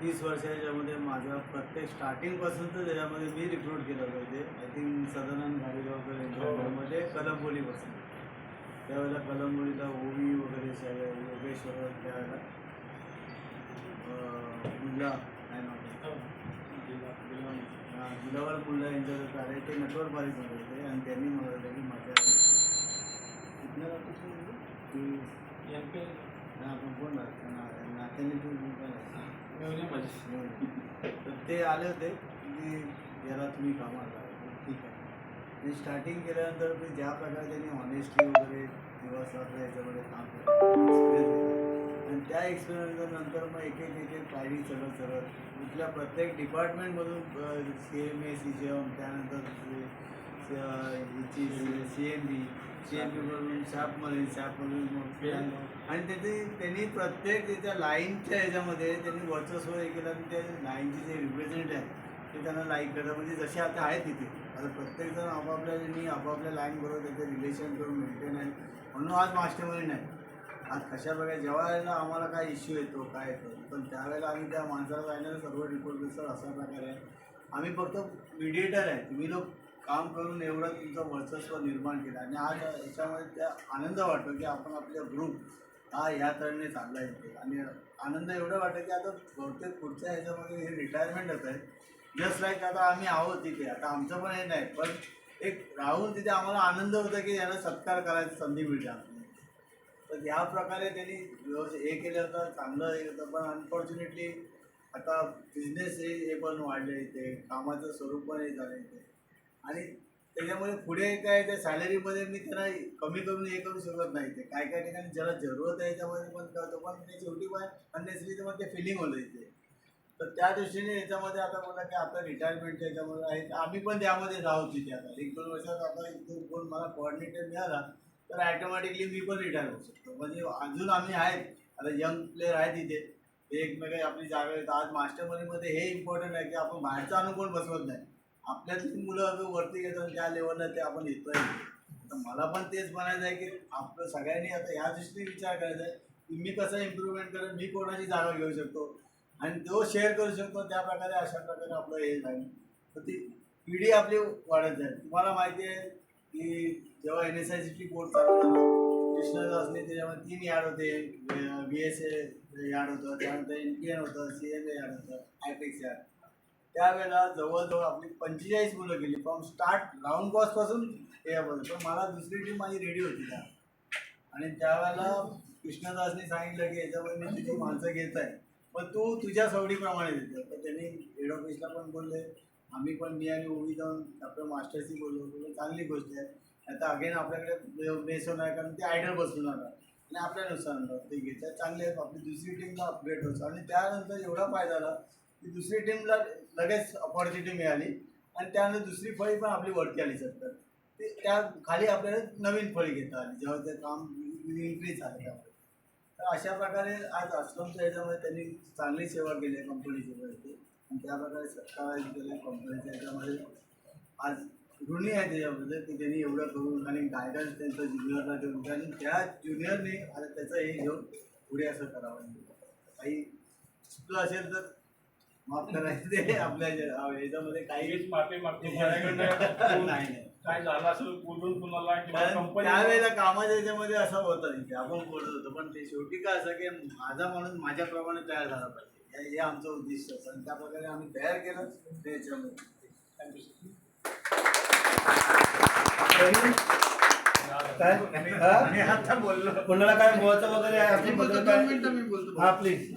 तीस वर्षाच्यामध्ये माझा प्रत्येक स्टार्टिंगपासून तर त्याच्यामध्ये मी रिक्रूट केलं होतं इथे आय थिंक सदानंद गाडीगावकर यांच्या हो. घरामध्ये कलंबोलीपासून त्यावेळेला कलंबोलीला ओवी वगैरे सगळे योगेश्वर त्यावेळेला अं, मुल्ला काय नाव त्याचं? हा, दिलावर मुल्ला यांच्याकडे आले ते नटवर पारित होते होते आणि त्यांनी मला म्हटलं की माझ्या तू? तू हा, आपण कोण नात्याने तू राहतो? तर ते आले होते की याला तुम्ही कामाला ठीक आहे. मी स्टार्टिंग केल्यानंतर मी ज्या प्रकारे त्यांनी ऑनेस्टली वगैरे दिवस रात्र याच्यामध्ये काम केलं आणि त्या एक्सपिरियन्स नंतर मग एक एक एक एक पायरी चढत चढत कुठल्या प्रत्येक डिपार्टमेंटमधून C M A C G M त्यानंतर C M B C M बीवरून सॅपमध्ये सॅपमधून मग आणि त्याचे त्यांनी प्रत्येक त्याच्या लाईनच्या ह्याच्यामध्ये त्यांनी वर्चस्व हे केलं आणि त्या लाईनचे जे रिप्रेझेंट आहे ते त्यांना लाईक करतात म्हणजे जसे आता आहेत तिथे आता प्रत्येकजण आपापल्या त्यांनी आपापल्या लाईनबरोबर त्याचं रिलेशन करून मेंटेन आहे म्हणून आज मास्टरमध्ये नाही आज कशा प्रकारे जेव्हा आम्हाला काय इश्यू येतो काय येतो पण त्यावेळेला आम्ही त्या माणसाला जायला सर्व रिपोर्ट सर असा प्रकारे आहे आम्ही फक्त मिडिएटर आहे. तुम्ही लोक काम करून एवढं तुमचं वर्चस्व निर्माण केलं. आणि आज याच्यामध्ये त्या आनंद वाटतो की आपण आपल्या ग्रुप हा ह्या तऱ्हेने चालला येते आणि आनंद एवढं वाटतं की आता बहुतेक पुढच्या ह्याच्यामध्ये हे रिटायरमेंटच आहे. जस्ट लाईक आता आम्ही आहोत तिथे आता आमचं पण हे नाही पण एक राहून तिथे आम्हाला आनंद होता की याला सत्कार करायची संधी मिळते तर या प्रकारे त्यांनी व्यवस्थित हे केलं होतं चांगलं हे होतं. पण अनफॉर्च्युनेटली आता बिझनेस हे हे पण वाढले इथे. कामाचं स्वरूप पण हे झालं इथे. आणि त्याच्यामुळे पुढे काय त्या सॅलरीमध्ये मी त्यांना कमी करून हे करू शकत नाही. ते काय काय ठिकाणी ज्याला जरूरत आहे त्यामध्ये पण करतो पण ते शेवटी पण अननेसरी मग ते फिलिंग होतं इथे. तर त्या दृष्टीने याच्यामध्ये आता बोला की आता रिटायरमेंटच्या याच्यामध्ये आहे. तर आम्ही पण त्यामध्ये राहू तिथे आता. एक दोन वर्षात आता इथून कोण मला कोऑर्डिनेटर मिळाला तर ॲटोमॅटिकली मी पण रिटायर होऊ शकतो. म्हणजे अजून आम्ही आहेत. आता यंग प्लेअर आहेत इथे. ते एकमेकांची आपली जागा येतात आज मास्टरमनीमध्ये हे इम्पॉर्टंट आहे की आपण बाहेरचा अनुभव बसवत नाही. आपल्यातली मुलं वरती घेतात त्या लेवलला ते आपण येतोय. तर मला पण तेच म्हणायचं आहे की आपलं सगळ्यांनी आता ह्या दृष्टीने विचार करायचा आहे की मी कसं इम्प्रूव्हमेंट करेन मी कोणाची जागा घेऊ शकतो? आणि तो शेअर करू शकतो त्या प्रकारे अशा प्रकारे आपलं हे झालं. तर ती पिढी आपली वाढत जाईल. तुम्हाला माहिती आहे की जेव्हा N S I C board चालू कृष्णदासने त्याच्यामध्ये तीन यार्ड होते. बी एस ए यार्ड होतं त्यानंतर एन पी एन होतं सी एम ए यार्ड होतं आयपेक्स यार्ड त्यावेळेला जवळजवळ आपली पंचेचाळीस मुलं गेली. फ्रॉम स्टार्ट राऊंडपासून यापर्यंत पण मला दुसरी टीम माझी रेडी होती त्या. आणि त्यावेळेला कृष्णदासने सांगितलं की याच्यामध्ये मी तुझी माणसं घेत आहे. पण तू तुझ्या सवडीप्रमाणे देतो तर त्यांनी हेड ऑफिसला पण बोलले. आम्ही पण मी आणि ओवी जाऊन आपल्या मास्टरशी बोललो. बोललो चांगली गोष्ट आहे. आता अगेन आपल्याकडे बेस होणार कारण ते आयडल बसून आला आणि आपल्यानुसार ते घेतात. चांगले आहेत. आपली दुसरी टीमला अपग्रेड होतं. आणि त्यानंतर एवढा फायदा झाला. की दुसरी टीमला लगेच अपॉर्च्युनिटी मिळाली. आणि त्यानंतर दुसरी फळी पण आपली वरती आली सत्तर ते त्या खाली आपल्याला नवीन फळी घेता आली. जेव्हा ते काम इन्क्रीज झालं त्यामध्ये तर अशा प्रकारे आज अस्लमच्या याच्यामध्ये त्यांनी चांगली सेवा केली आहे कंपनीची वरती. आणि त्या प्रकारे सत्कार केल्या कंपनीच्या याच्यामध्ये. आज ऋणी आहे त्याच्याबद्दल की त्यांनी एवढं करून आणि गायडन्स त्यांचं ज्युनियरला देऊन आणि त्या ज्युनियरने आता त्याचं हे घेऊन पुढे असं करावं. काही चुकलं असेल तर माफ करायचं ते आपल्या ह्याच्यामध्ये काही काहीच माफी मागतो. नाही माझ्याकडनं नाही काय झालं असेल बोलून कुणाला किंवा कारण कंपनी त्यावेळेला कामाच्या ह्याच्यामध्ये असं होतं तिथे आपण बोलत होतो पण ते शेवटी काय असं की माझा माणूस माझ्याप्रमाणे तयार झाला पाहिजे. हे- आमचं उद्दिष्ट होतं आणि त्या प्रकारे आम्ही तयार केलं ते याच्यामध्ये. काय? हा? मी आता बोललो. कोणाला काय बोलायचं वगैरे आहे? बोलतो बद्दल काय? बोलतो. हा प्लीज